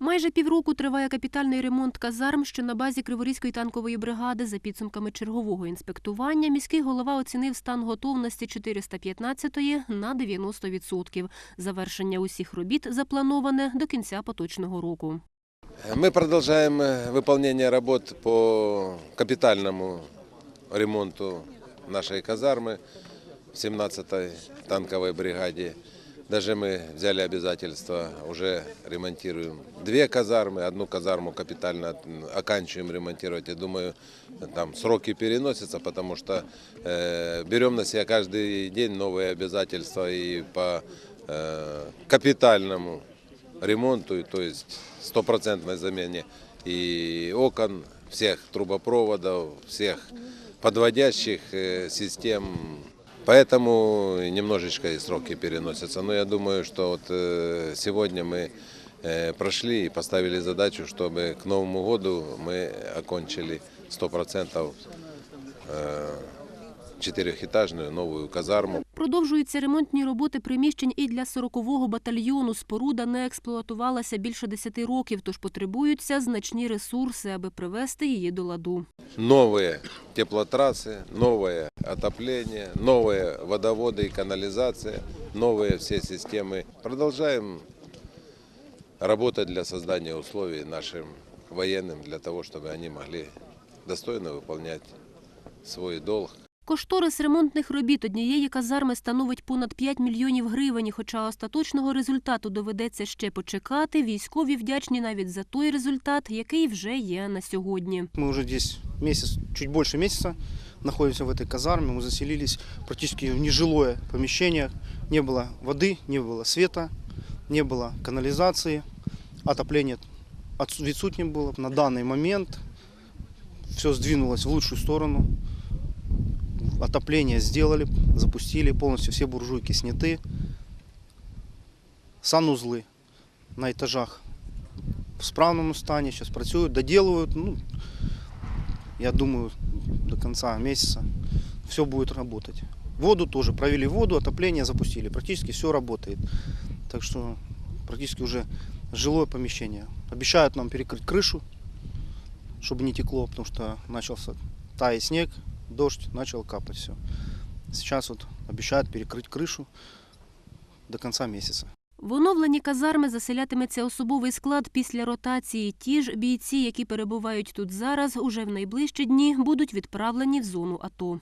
Майже півроку триває капітальний ремонт казарм, що на базі Криворізької танкової бригади. За підсумками чергового інспектування міський голова оцінив стан готовності 415-ї на 90%. Завершення усіх робіт заплановане до кінця поточного року. Мы продолжаем э, выполнение работ по капитальному ремонту нашей казармы в 17-й танковой бригаде. Даже мы взяли обязательство, уже ремонтируем две казармы, одну казарму капитально оканчиваем ремонтировать. Я думаю, там сроки переносятся, потому что э, берем на себя каждый день новые обязательства и по э, капитальному ремонту, то есть стопроцентной замене и окон, всех трубопроводов, всех подводящих э, систем. Поэтому немножечко и сроки переносятся. Но я думаю, что вот э, сегодня мы э, прошли и поставили задачу, чтобы к Новому году мы окончили 100% э, четырехэтажную новую казарму. Продовжуються ремонтні роботи приміщень і для 40-го батальйону. Споруда не експлуатувалася більше 10 років, тож потребуються значні ресурси, аби привести її до ладу. новые теплотрассы, новое отопление, новые водоводы и канализация, новые все системы. Продолжаем работать для создания условий нашим военным для того, чтобы они могли достойно выполнять свой долг. Кошторис ремонтних робіт однієї казарми становить понад 5 мільйонів гривень. і Хоча остаточного результату доведеться ще почекати, військові вдячні навіть за той результат, який вже є на сьогодні. Мы уже здесь месяц, чуть больше месяца находимся в этой казарме. Мы заселились практически в нежилое помещение. Не было воды, не было света, не было канализации, отопления отсу- відсутнє было. На данный момент все сдвинулось в лучшую сторону. Отопление сделали, запустили, полностью все буржуйки сняты. Санузлы на этажах в справному стані, зараз працюють, доделывают. Ну, я думаю, до конца месяца все будет работать. Воду тоже провели воду, отопление запустили. Практически все работает. Так что практически уже жилое помещение. Обещают нам перекрыть крышу, чтобы не текло, потому что начался таять снег, дождь, начал капать все. Сейчас вот обещают перекрыть крышу до конца месяца. В оновлені казарми заселятиметься особовий склад після ротації. Ті ж бійці, які перебувають тут зараз, уже в найближчі дні будуть відправлені в зону АТО.